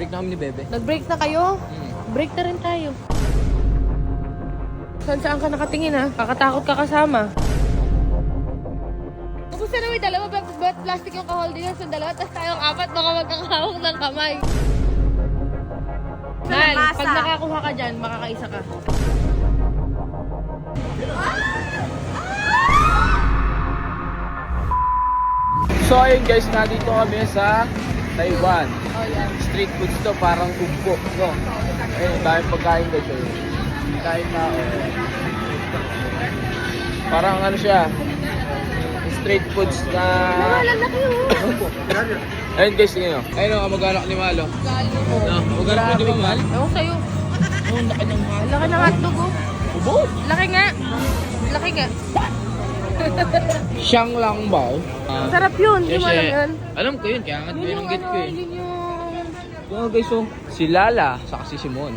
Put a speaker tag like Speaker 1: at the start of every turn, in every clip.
Speaker 1: Break na kami ni Bebe.
Speaker 2: Nag-break na kayo?
Speaker 1: Hmm.
Speaker 2: Break na rin tayo. Saan saan ka nakatingin ha? Kakatakot ka kasama. Kumusta na may dalawa? Ba't, ba't plastic yung ka-holding hands ng dalawa? Tapos tayong apat baka magkakahawak ng kamay. Mal, pag nakakuha ka dyan, makakaisa ka.
Speaker 1: So ayun guys, nandito kami sa Taiwan.
Speaker 2: Oh.
Speaker 1: Street foods to, parang ugbo. No? Ayun, dahil pagkain. Ayun. Kain na. oh. Parang ano siya, street foods na...
Speaker 2: Lalaki oh.
Speaker 1: Ayun guys, tingnan nyo. Ayun ang kamag-anak ni Malo. No, kamag-anak mo di ba, Mal?
Speaker 2: Ewan sa'yo.
Speaker 1: Oo, laki ng Mal.
Speaker 2: Laki ng hotdog oh.
Speaker 1: Ubo!
Speaker 2: Laki nga. Laki nga.
Speaker 1: Siyang lang ba? Ah,
Speaker 2: Sarap yun. Hindi mo
Speaker 1: kasi-
Speaker 2: alam yun.
Speaker 1: Alam ko yun, kaya nga
Speaker 2: Yun yung ano,
Speaker 1: ko eh.
Speaker 2: yun yung...
Speaker 1: Oo guys, oh. Si Lala, saka si Simon.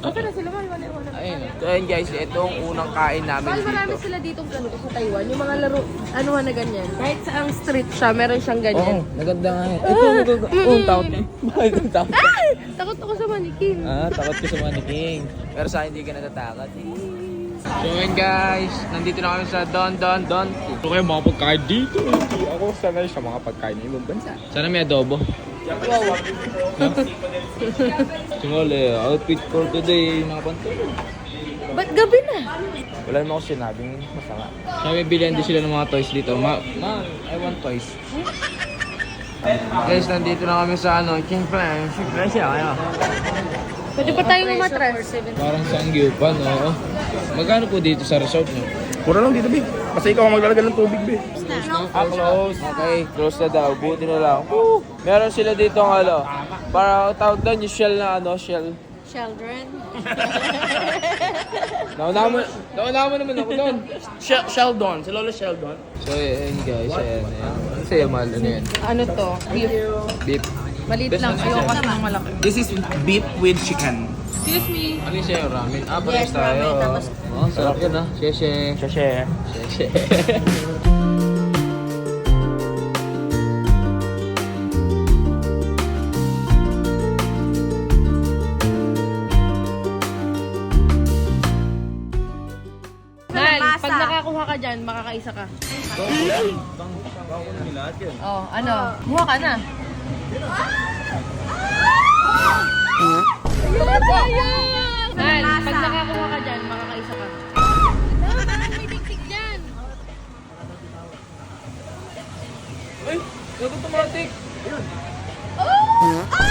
Speaker 2: Basta na sila, mahal, wala, wala.
Speaker 1: Ayun. So ayun guys, ito ang unang kain namin
Speaker 2: Mahal, marami
Speaker 1: dito.
Speaker 2: sila dito ganito sa Taiwan. Yung mga laro, ano na ganyan. Kahit sa ang street siya, meron siyang
Speaker 1: Oo,
Speaker 2: ganyan.
Speaker 1: maganda nga eh. Ito, maganda. Oo, takot eh. Bakit ang takot?
Speaker 2: Ay! Takot ako sa manikin.
Speaker 1: Ah, takot ko sa maniking. Pero sa akin, hindi ka natatakot eh. So yun guys, nandito na kami sa Don Don Don. Ito kayo mga pagkain dito. Hindi ako sanay sa mga pagkain ng ibang bansa. Sana may adobo. Sumole, outfit for today, mga pantalo.
Speaker 2: Ba't gabi na?
Speaker 1: Wala naman ako sinabing masama. Sabi, bilihan din sila ng mga toys dito. Ma, ma, I want toys. Guys, nandito na kami sa ano, King Flash. King Flash siya, ano?
Speaker 2: Pwede pa tayo mamatras.
Speaker 1: Parang sangyupan, oo. Magkano po dito sa resort nyo?
Speaker 3: Pura lang dito, Bi. Kasi ikaw ang maglalagay ng tubig, Bi.
Speaker 1: Ah, close. Okay, close na daw. Buti na lang. Woo! Meron sila dito ang ano, para tawag doon yung shell na ano, shell.
Speaker 2: Children.
Speaker 1: Nauna mo, nauna mo naman ako doon.
Speaker 3: Shel Sheldon. Si Lola Sheldon.
Speaker 1: So, ayan guys, ayan, ayan. Ano sa'yo, Mal? Ano yan?
Speaker 2: Ano to? Beef.
Speaker 1: Beef.
Speaker 2: Maliit lang. Ayoko kasi ng malaki.
Speaker 3: This is beef with chicken.
Speaker 2: Excuse me.
Speaker 1: Ano yung sa'yo, ramen? Ah, parehas tayo. Oh, sarap yun ah. Sheshe.
Speaker 3: Shashe.
Speaker 1: Sheshe.
Speaker 2: Mal, pag nakakuha ka dyan, makakaisa ka. Oh, ano? Buha ka na. Sayang! Mal, pag nakakuha ka dyan, makakaisa ka. Ah, parang may tiktik dyan.
Speaker 1: Ay, automatic.
Speaker 2: Ay, madaya.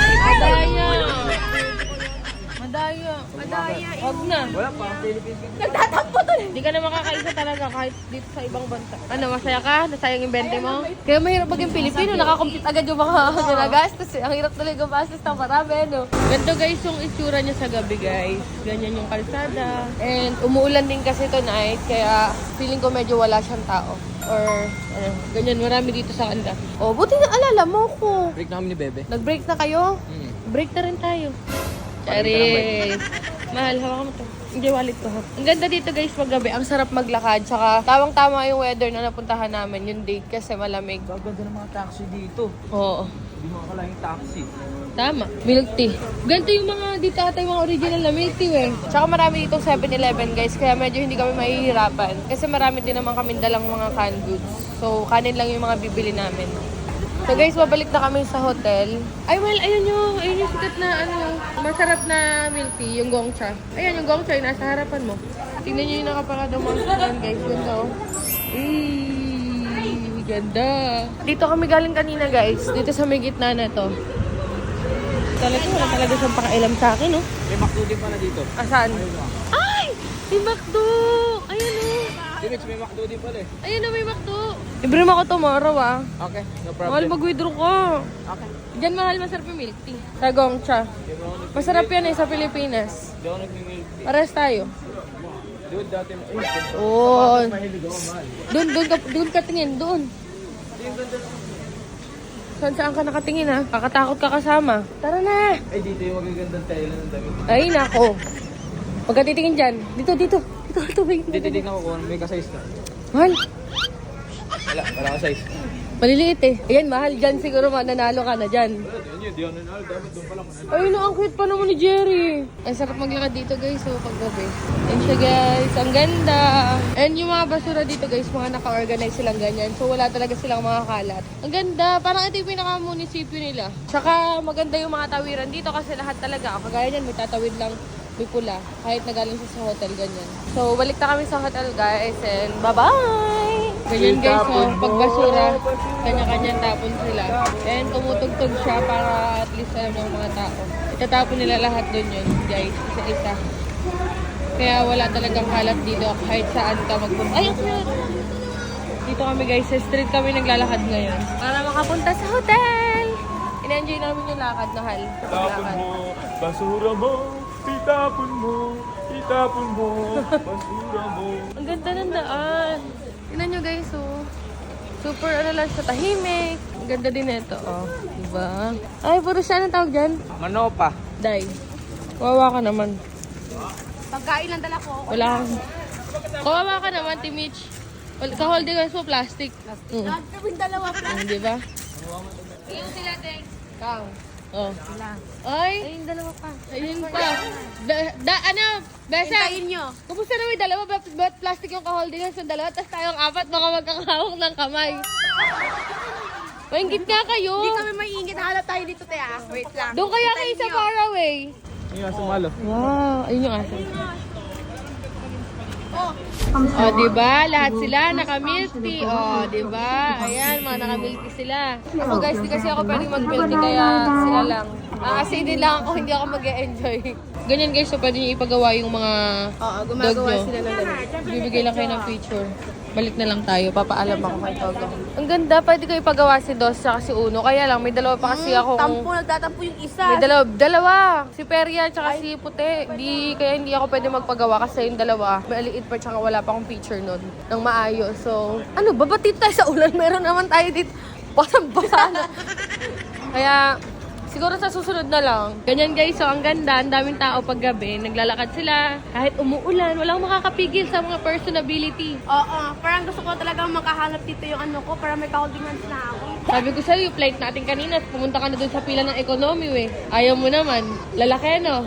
Speaker 2: Madaya. Madaya. Huwag na.
Speaker 1: Wala pa, Philippines.
Speaker 2: Nagtatampo to. Hindi ka na makakaisa talaga kahit dito sa ibang bansa. Ano, masaya ka? Nasayang yung 20 mo? Kaya mahirap maging Pilipino. Nakakompute agad yung mga ginagastos. Ang hirap tuloy gumastos ng marami, no? Ganito guys yung itsura niya sa gabi, guys. Ganyan yung kalsada. And umuulan din kasi tonight. Kaya feeling ko medyo wala siyang tao. Or, ano, ganyan. Marami dito sa kanda. Oh, buti na alala mo ko.
Speaker 1: Break na kami ni Bebe.
Speaker 2: Nag-break na kayo?
Speaker 1: Hmm.
Speaker 2: Break na rin tayo. Charis. Mahal, hawakan mo to. Hindi, wallet ko. Ang ganda dito guys paggabi. Ang sarap maglakad. Saka tawang-tama yung weather na napuntahan namin. Yung date kasi malamig.
Speaker 1: Gaganda ng mga taxi dito.
Speaker 2: Oo.
Speaker 1: Hindi mo akala yung taxi.
Speaker 2: Tama. Milk tea. Ganito yung mga dito ata yung mga original na milk tea eh. Tsaka marami ditong 7-Eleven guys. Kaya medyo hindi kami mahihirapan. Kasi marami din naman kami dalang mga canned goods. So kanin lang yung mga bibili namin. So guys, babalik na kami sa hotel. Ay, well, ayun yung, ayun yung sikat na, ano, masarap na milk tea, yung gongcha. Ayan, yung gongcha, yung nasa harapan mo. Tingnan nyo yung nakaparada mga sasakyan, guys. Ganda, oh. Eee, ganda. Dito kami galing kanina, guys. Dito sa may gitna na to. Talaga, wala talaga siyang pakialam sa akin, oh.
Speaker 1: May McDo din pala dito.
Speaker 2: Asan? Ay! May McDo!
Speaker 1: Dimix, may McDo din pala eh.
Speaker 2: Ayan, oh, may McDo. Libre mo ako tomorrow, ah.
Speaker 1: Okay, no
Speaker 2: Mahal,
Speaker 1: problem.
Speaker 2: mag-withdraw ka.
Speaker 1: Okay.
Speaker 2: Diyan mahal masarap yung milk tea. Sa Gongcha. Masarap yan eh sa Pilipinas.
Speaker 1: Hindi ako nag-milk tea.
Speaker 2: Pares tayo.
Speaker 1: Dude, dati, ay,
Speaker 2: Oo.
Speaker 1: mahal.
Speaker 2: Doon, doon ka, doon ka tingin, doon. Saan saan ka nakatingin ha? Kakatakot ka kasama. Tara na!
Speaker 1: Ay, dito yung magagandang damit.
Speaker 2: Ay, nako. Huwag ka titingin dyan. Dito, dito. Dito, dito. Dito,
Speaker 1: Hindi, titignan ko kung may ka-size ka.
Speaker 2: Mahal.
Speaker 1: Wala, wala ka-size.
Speaker 2: Maliliit eh. Ayan, mahal dyan. Siguro mananalo ka na dyan. Ay, no, ang cute pa naman ni Jerry. Ang sarap maglakad dito guys, so paggabi. Ayan siya guys, ang ganda. And yung mga basura dito guys, mga naka-organize silang ganyan. So wala talaga silang mga kalat. Ang ganda, parang ito yung pinaka-munisipyo nila. Tsaka maganda yung mga tawiran dito kasi lahat talaga. Kagaya niyan, may tatawid lang may pula. Kahit nagaling siya sa hotel, ganyan. So, balik na kami sa hotel, guys. And bye-bye! Ganyan, guys. So, pag basura, kanya-kanyang tapon sila. And tumutugtog siya para at least alam ng mga tao. Itatapon nila lahat dun yun, guys. Isa-isa. Kaya wala talagang kalat dito kahit saan ka magpunta. Ay, cute! Dito kami guys, sa street kami naglalakad ngayon. Para makapunta sa hotel! In-enjoy namin yung lakad na hal. Lakad.
Speaker 1: basura mo, itapon mo, itapon mo, basura mo.
Speaker 2: Ang ganda ng daan. Tingnan nyo guys, oh. Super ano lang siya, tahimik. Ang ganda din ito, oh. Diba? Ay, puro siya. Anong tawag dyan?
Speaker 1: Manopa.
Speaker 2: Day. Kawawa ka naman.
Speaker 4: Pagkain lang dala ko.
Speaker 2: Wala kang... Kawawa ka naman, Timich. Wal- Ka-holding hands mo, plastic. Mm.
Speaker 4: Gawin dalawa pa.
Speaker 2: Mm, diba?
Speaker 4: Yung sila, Teng.
Speaker 2: Kang. Oh. Ay,
Speaker 4: Ayun, dalawa pa.
Speaker 2: ayun pa. Da, da, ano, Besa,
Speaker 4: Hintayin nyo.
Speaker 2: Kumusta na may dalawa? Ba't, ba't plastic yung ka-holding hands ng dalawa? Tapos tayong apat, baka magkakahawak ng kamay. Maingit nga kayo.
Speaker 4: Hindi kami maiingit. Halap tayo dito, te ah. Wait lang.
Speaker 2: Doon kaya kayo sa far away.
Speaker 1: Ngayon, sumalo.
Speaker 2: Wow, ayun yung aso. Oh, di ba? Lahat sila naka-milk tea. Oh, di ba? Ayan, mga naka-milk tea sila. Ako guys, di kasi ako pwedeng mag-milk tea kaya sila lang. Ah, kasi hindi lang ako, hindi ako mag-enjoy. Ganyan guys, so pwede niyo ipagawa yung mga
Speaker 4: Oo,
Speaker 2: gumagawa
Speaker 4: gumagawa
Speaker 2: nyo.
Speaker 4: sila ng ganun.
Speaker 2: Bibigay lang kayo ng picture. Balik na lang tayo. Papaalam ako kay Togo. Ang ganda. Pwede ko ipagawa si Dos at si Uno. Kaya lang, may dalawa pa kasi ako.
Speaker 4: Tampo, nagtatampo yung isa.
Speaker 2: May dalawa, dalawa. Si Peria at si Puti. Di, kaya hindi ako pwede magpagawa kasi yung dalawa, maliit pa tsaka wala pa akong picture nun ng maayos. So, ano, babati tayo sa ulan. Meron naman tayo dito. Parang basa na. kaya, siguro sa susunod na lang. Ganyan guys, so ang ganda. Ang daming tao pag gabi. Naglalakad sila. Kahit umuulan, walang makakapigil sa mga personability.
Speaker 4: Oo, parang gusto ko talaga makahanap dito yung ano ko para may ka-holding hands na ako.
Speaker 2: Sabi ko sa'yo, flight natin kanina, pumunta ka na dun sa pila ng economy, we. Ayaw mo naman. Lalaki, no?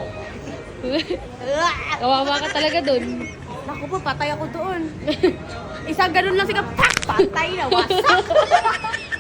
Speaker 2: Kawawa ka talaga dun.
Speaker 4: Naku po, patay ako doon. Isang ganun lang siya, pak! Patay na, wasak!